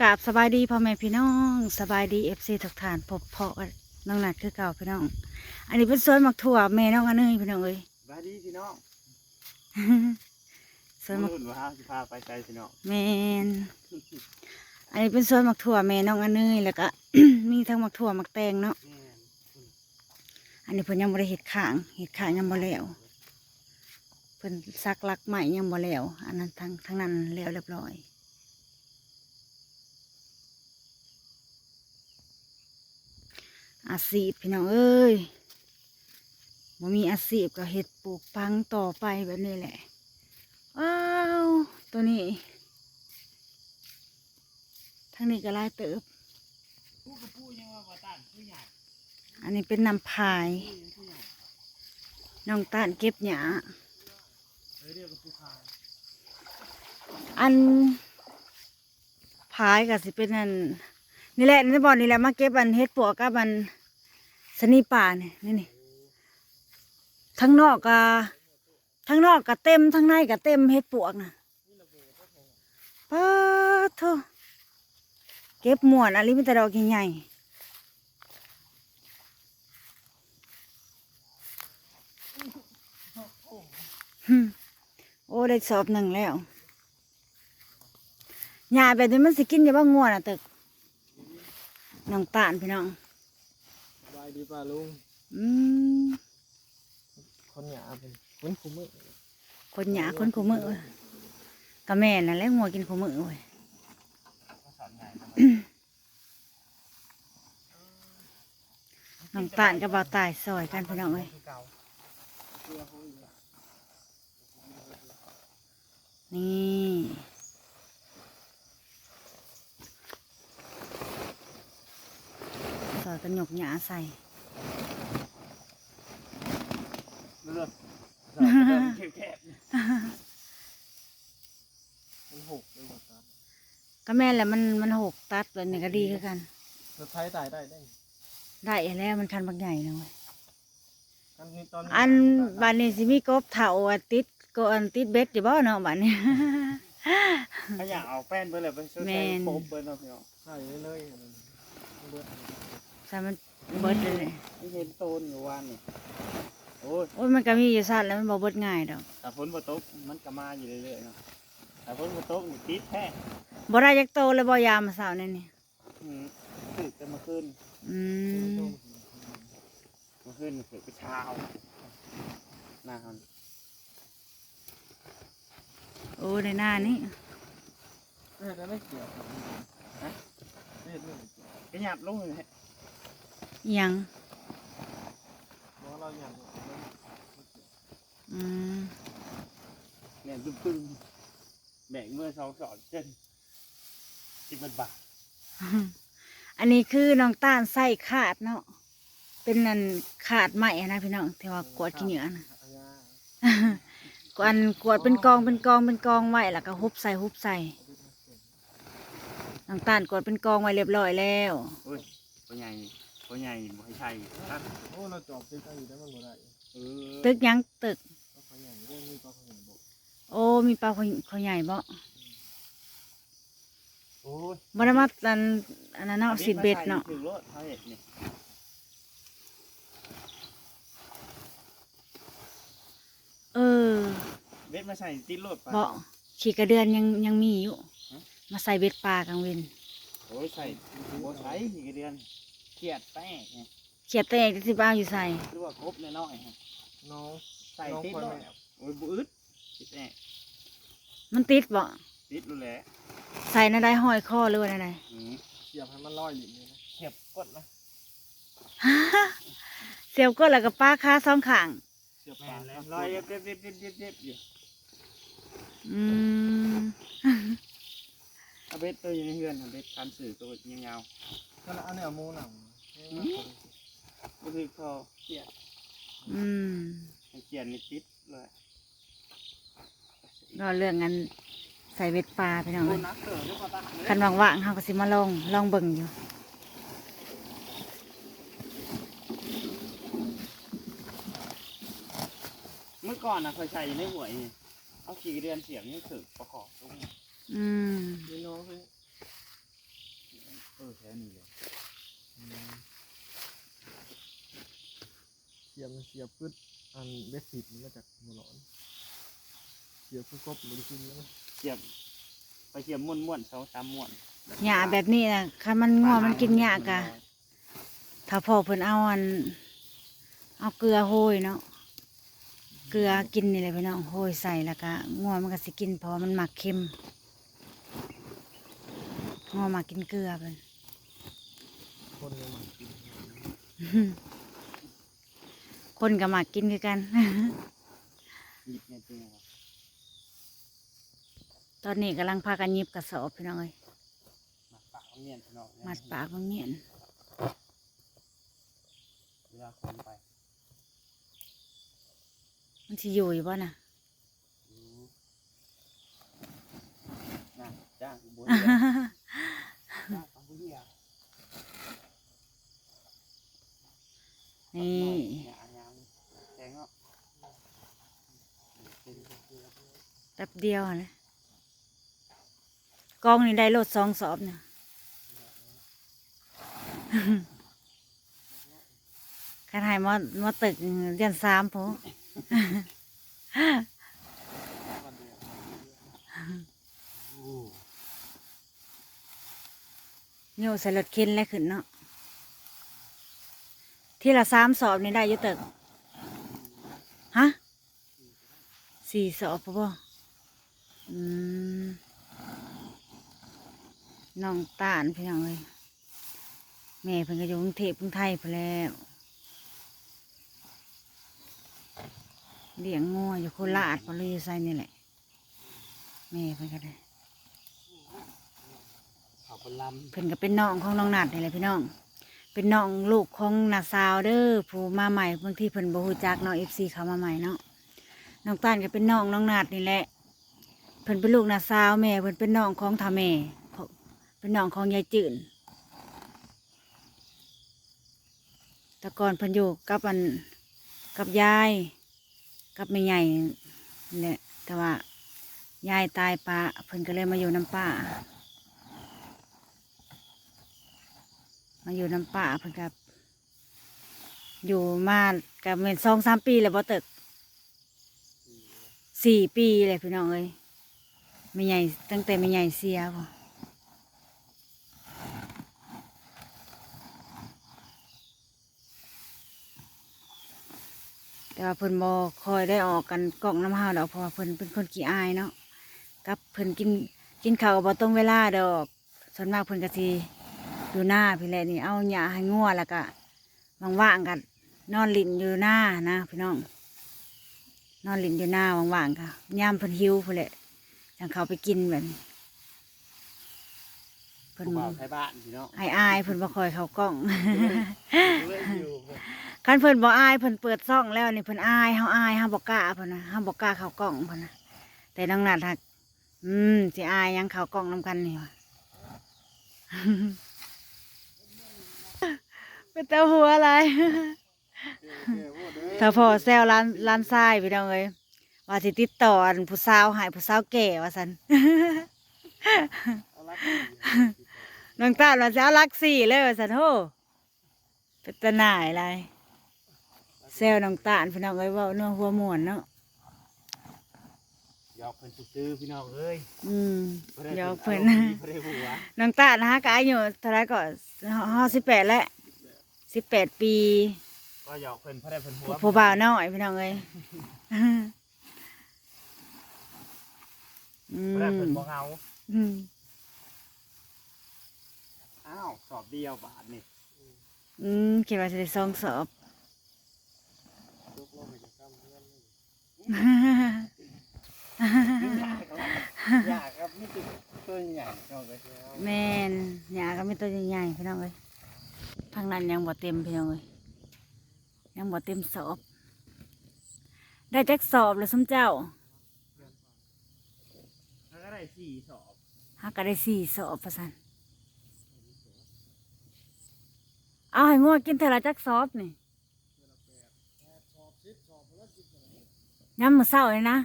กราบสบายดีพ่อแม่พี่น้องสบายดีเอฟซีทุกท่านพบเพาะกับน้องนัดคือเก่าพี่น้อง อันนี้เป็นสวนหมักถั่วแม่น้องอันเนยพี่น้องเอ้ยบายดีพี่น้องสวนหมักรุ่นว่าสิพาไปใจพี่น้องแมนอันนี้เป็นสวนหมักถั่วแม่น้องอันเนยแล้วก็มีทั้งหมักถั่วหมักแตงเนาะแม่นอันนี้เพิ่นยังบ่ได้เห็ดข้างเห็ดข้างยังบ่แล้วเพิ่นซักลักใหม่ยังบ่แล้ว อันนั้นทั้งทั้งนั้นแล้วเรียบร้อย อาชีพพี่น้องเอ้ยบ่มีอาชีพก็เฮ็ดปลูกปังต่อไปแบบนี้แหละ ว้าว ตัวนี้ทั้งนี้ก็ลายเติบผู้กับผู้ยังว่าบ่ต้านผู้ใหญ่อันนี้เป็นน้ำพาย น้องต้านเก็บหยาอันพายก็สิเป็นอันนี่แหละนี่บอนี่แหละมาเก็บอันเฮ็ดปวกกับอัน สนีป่าเนี่ยนี่นี่ทั้งนอกก็ทั้งนอกก็เต็มทั้งในก็เต็มเฮ็ดปวกนะป้าโทเก็บหมวนอะไรมีแต่ดอกใหญ่โอ้ได้สอบหนึ่งแล้วหญ้าแบบนี้มันสิกินอย่าบ้างง่วนอะตึกน้องตาลพี่น้องายดีป่าลุง อืมคนหยาเป็นคนคุ้มมือคนหยาคนขมือก็แม่นั่นแหละงัวกินขมือเว้ยภาษาใหญ่น้องตาลกับบ่าวตายซอยกันพี่น้องเอ้ยคือเก่าเชื่อเขาอีกแล้วนี่ อยกันหยกหยาใส่เลือดเริ่มแคบๆมันหกเลยหมดครับก็แม่นแหละมันมันหกตัดแบบนี้ก็ดีคือกันรถไทยตายได้ได้ได้แล้วมันคันบางใหญ่เลยเว้ยอันนี้ตอนอันบานนี้สิมีกบเถาอะติดก็อันติดเบ็ดอยู่บ่เนาะบานนี้ ถ้าอยากเอาแป้นไปเลยไปช่วยแมใส่นโป๊บไปเนาะพี่น้อง ใส่เลยเบิด ใส่มันเบิดเลย ไม่เห็นโตนอยู่วันนี่โอ้ยโอ้ยมันก็มีอยู่สั้นแล้วมันบ่เบิดง่ายดอกแต่ฝนบ่ตกมันก็มาอยู่เรื่อยๆเนาะแต่ฝนบ่ตกนี่ติดแท้บ่ได้จักโตเลยบ่ยามมาเสาร์นี่นี่อืมฝึกจะมาขึ้นอืมมาขึ้นฝึกไปเช้าหน้าฮันโอ้ในหน้านี่เออไม่เกี่ยวฮะไม่เห็นเลยขยับลงเลยฮะอิหยังบอกเราห ยับอืมเนี่ยตึ้งๆแบ่งเมื่อสองสอนเช่นสิบบาท อันนี้คือน้องต้านใส่ขาดเนาะ เป็นนั่นขาดใหม่นะพี่น้องที่ว่ากวดขี้เหนือนะกวนกวดเป็นกองเป็นกองเป็นกองไว้แล้วก็ฮุบใส่ฮุบใส่น้องต้านกวดเป็นกองไว้เรียบร้อยแล้วโอ้ยตัวใหญ่ ตัวใหญ่บ่ให้ใช่ครับโอ้เราจอบตึกอยู่ได้มันบ่ได้เออตึกหยังตึก ก็เขาใหญ่เรื่องนี้ก็เขาใหญ่บอกโอ้มีปลาเขาเขาใหญ่บ่โอ้ยบ่ได้มาอันอันนั้นเนาะสิเบ็ดเนาะถึงรถเขาเห็ดนี่เออเบ็ดมาใส่ติดรถไป บ่ขี่กระเดือนยังยังมีอยู่ ฮะ มาใส่เบ็ดปลากลางเวนโอ้ยใส่โอ้ใส่กี่เดือน เกียดแป้งไงเขียดแต่ที่บ้าอยู่ใส่หรือว่าครบน้อยๆฮะน้องใส่น้องติดคนรถแม่โอ้ยบุอึดติดแน่มันติดบ่ติดรู้แหละใส่น่าได้ห้อยคอหรือว่าน่าได้อืมเสียบให้มันลอยอยู่นี่นะเก็บกดนะเสียวก็แล้วก็ป้าค้าสองข้าง เสียบแม่ปานกแล้วลอยเย็บเย็บเย็บเย็บเย็บเย็บอยู่อืมเอาเบ็ดตัวอยู่ในเฮือนเอาเบ็ดคันสื่อตัวยังยาวนั่นแหละอันนี้เอาหมูหนังๆ ก็คือเขาเกลียดอืมให้เกลียดนี่ติดเลยรอเรื่องกันใส่เบ็ดปลาไปหน้อยนักเต๋อหรือเปล่าตาคันว่างๆเฮาก็สิมาลองลองเบิ่งอยู่เมื่อก่อนนะเคยใส่อยู่ในหวยนี่เอาขี่เดือนเสียบนี่ถือประกอบตรงนี้อืมนี่น้องเพิ่ง สียบพืชอันเบ็ดสิบมันมาจากหัวหลอนเสียบพืชกบมันกินแล้วเสียบไปเสียบม้วนม้วนๆสองสามม้วนหญ้าแบบนี้นะคันมันงัวมันกินหญ้ากะถ้าพ่อเพิ่นเอาอัน เอาเกลือโหยเนาะเกลือกินนี่แหละพี่น้องโหยใส่แล้วก็งัวมันก็สิกินเพราะว่ามันหมักเค็มงัวหมักกินเกลือเพิ่นคนเลยมากิน คนก็หมักกินคือกันหยิบเนี่ยจริงเหรอตอนนี้กำลังพากันหยิบกระสอบพี่น้องเอ้ยมาปากมันเนียนพี่น้องมัดปากมันเมียนเวลาคนไป มันสิอยู่อยู่บ่น่ะดูน่ะจ้างบุญจ้างของบุญเนี่ย นี่ หยาหยามแทงเนาะ แป๊บเดียวหั่นนะกองนี่ได้รถสองสอบเนี่ยคันใหายมามาตึกเดือนสามพอโอ้โยใส่รถเข็นแล้วขึ้นเนาะที่ละสามสอบนี่ได้อยุตึกฮะสี่สอบปะบ่อืม น้องตาลพี่น้องเลยแม่เพิ่นก็อยู่กรุงเทพกรุงไทยไปแล้วเลี้ยงงัวอยู่โคราชปเลยอยู่ไซนี่แหละแม่เพิ่นก็ได้ขอบคุณลเพิ่นก็เป็นน้องของน้องนัดนี่แหละพี่น้อง เป็นน้องลูกของนาสาวเด้อผู้มาใหม่บางทีเพิ่นบ่ฮู้จักน้อง FC เขามาใหม่เนาะน้องตาลก็เป็นน้องน้องนัดนี่แหละ เพิ่นเป็นลูกนาสาวแม่เพิ่นเป็นน้องของท่าแม่เป็นน้องของยายจื่นแต่ก่อนเพิ่นอยู่กับอันกับยาย กับแม่ใหญ่นี่แหละแต่ว่ายายตายปะเพิ่นก็เลยมาอยู่น้ำป้ามาอยู่น้ำป่าเพิ่นกับอยู่มากับเป็นสองสามปีแล้วบ่ตึกสี่ปีเลยพี่น้องเอ้ย ไม่ใหญ่ตั้งแต่ไม่ใหญ่เสียบ่แต่ว่าเพิ่นบ่คอยได้ออกกันกล่องน้ำห้าวดอกเพราะว่าเพิ่นเป็นคนขี้อายเนาะกับเพิ่นกินกินข้าวก็บ่ตรงเวลาดอกส่วนมากเพิ่นก็สิอยู่หน้าพี่แหละนี่เอาหญ้าให้งัวแล้วก็ว่างๆกันนอนหลินอยู่หน้านะพี่น้อง นอนหลินอยู่หน้าว่างๆค่ะย่ามเพิ่นหิวพี่แหละ จังเขาไปกินแบบนี้ำเพิ่นผู้บ่าวไทยบ้านพี่น้องไอ้อายๆเพิ่นบ่คอยเขากล้อง เล่นอยู่คันเพิ่นบ่อายเพิ่นเปิดซ่องแล้วนี่เพิ่นอายเฮาอายเฮาบ่กล้าเพิ่นนะเฮาบ่กล้าเข้ากล้องเพิ่นนะแต่น้องนัดฮักอืมสิอายหยังเข้ากล้องนํกันนี่วะ เป็นเต้าหัวอะไรถ้าพอแซวร้านร้านทรายพี่น้องเอ้ย ว่าสิติดต่ออันผู้สาวใหายผู้สาวแก่ว่าสันเอาละน้องตาลว่าจะเอาลักสี่เลยว่าสันโหเป็นตาหน่ายอะไรแซวน้องตาลพี่น้องเอ้ยเว่าเนื้อหัวหมวนเนาะหยอกเพิ่นซื้อๆพี่น้องเอ้ยอืมบ่ได้เดี๋ยวเพิ่นอารมณ์ดีบ่ได้หัวน้องตาลนะฮะก็อายุเท่าไหรก็ห้าสิบแปดแล้วสิบแปดปี ก็หยอกเพิ่นบ่ได้เพิ่นหัวผู้บ่าวน้อยพี่น้องเอ้ย อืบ่ได้เพิ่นมบ่เหงาอืมอ้าวสอบเดียวบาทนี่อืมคิดว่าจะได้สองสอบ ยกลงไปจากกำเพื่อนนี่ยากครับยากครับนี่คือตัวใหญ่น้องเอ้ยแม่นหยาก็ไม่ตัวใหญ่ๆพี่น้องเอ้ยทางนั้นยังบ่เต็มพี่น้องเอ้ยยังบ่เต็มสอบ ได้จักสอบแล้วสมเจ้าแล้วก็ ได้สี่สอบฮักก็ได้สี่สอบประสันเอาให้งวดกินเท่าไรจักสอบนี่ย้ำมือเศร้าเลยนะ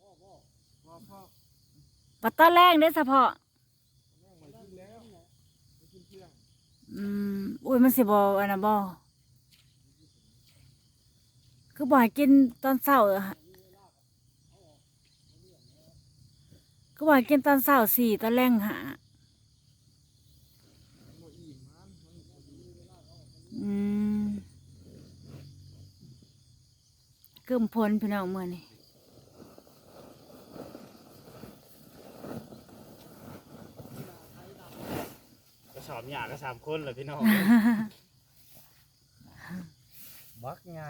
พ่อพ่อปัตตอนแรกเด้อเฉพาะแม่งมากินแล้วมากินเที่ยงอืมอุ้ยมันสิบอันนะบอคือบ่อยกินตอนเช้าอะ คือบ่อยกินตอนเช้าสี่ตอนแรงหาอืมเกิ่มพลพี่น้องเมื่อนี่กระสอบหยาก็สามคนเลยพี่น้อง บักไง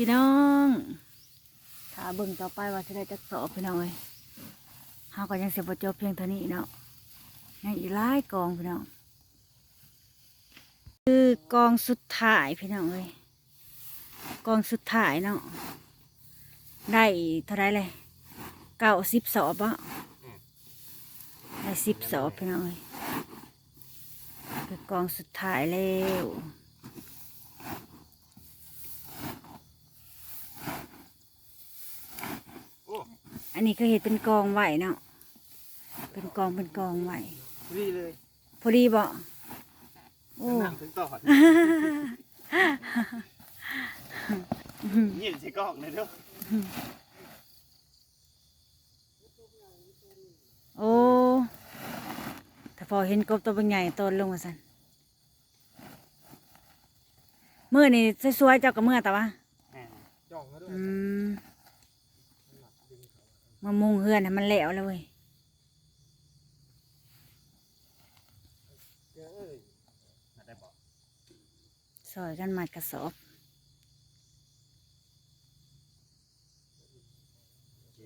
พี่น้องถ้าเบิ่งต่อไปว่าจะได้จักสอบพี่น้องเอ้ยเฮาก็ยังเสียบจบเพียงเท่านี้เนาะยังอีกหลายกองพี่น้อง คือกองสุดท้ายพี่น้องเอ้ยกองสุดท้ายเนาะได้เท่าไรเลยเก้าสิบสอบอะได้สิบสอบพี่น้องเอ้ยคือกองสุดท้ายแล้ว อันนี้ก็เห็นเป็นกองไหวเนาะ เป็นกองเป็นกองไหวดีเลยพอดีบ่โอ้นั่งถึงต่อดยินใส่กล้องเลยเด้อโอ้แต่พอเห็นกบตัวเป็นใหญ่ตนลงมาสันเมื่อนี่สวยๆเจ้ากับเมื่อแต่ว่าแหม่จ่องเขาด้วยอืม มามุงเฮือนให้มันแล้วแล้วเว้ยแกเอ้ยมาได้บอกซอยกันมัดกระสอบโอเค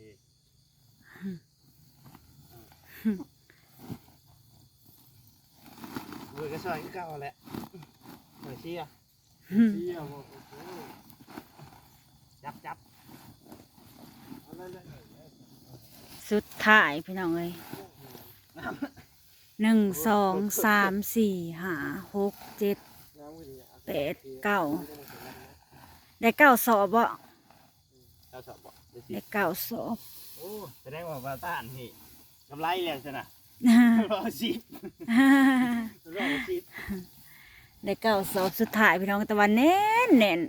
เว้ยก็ซอยคือเก่าแหละเฮ้ยเชี่ยเที่ยวบอกโอ้โหจับจับอะไรเลย สุดท้ายพี่น้องเอ้ยหนึ่งสองสามสี่ห้าหกเจ็ดน้ำก็ดีอะแปดเก้าได้เก้าสอบบ่เราสอบบอกเดี๋ยวสิได้เก้าสอบโอ้แสดงว่าบาต้านนี่กำไรแล้วใช่ไหมรอสิรอสิได้เก้าสอบสุดท้ายพี่น้องแต่วันแน่นแน่น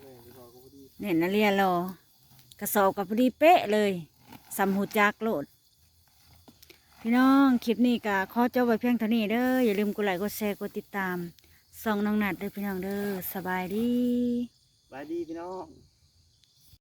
แม่ดีกว่าก็พอดีแน่นนะเรียนรอกระสอบกับพอดีเป๊ะเลย สำหูจักโลด พี่น้องคลิปนี้ก็ขอจบไว้เพียงเท่านี้เด้ออย่าลืมกดไลค์กดแชร์กดติดตามส่องน้องนัดเด้อพี่น้องเด้อสบายดีสบายดีพี่น้อง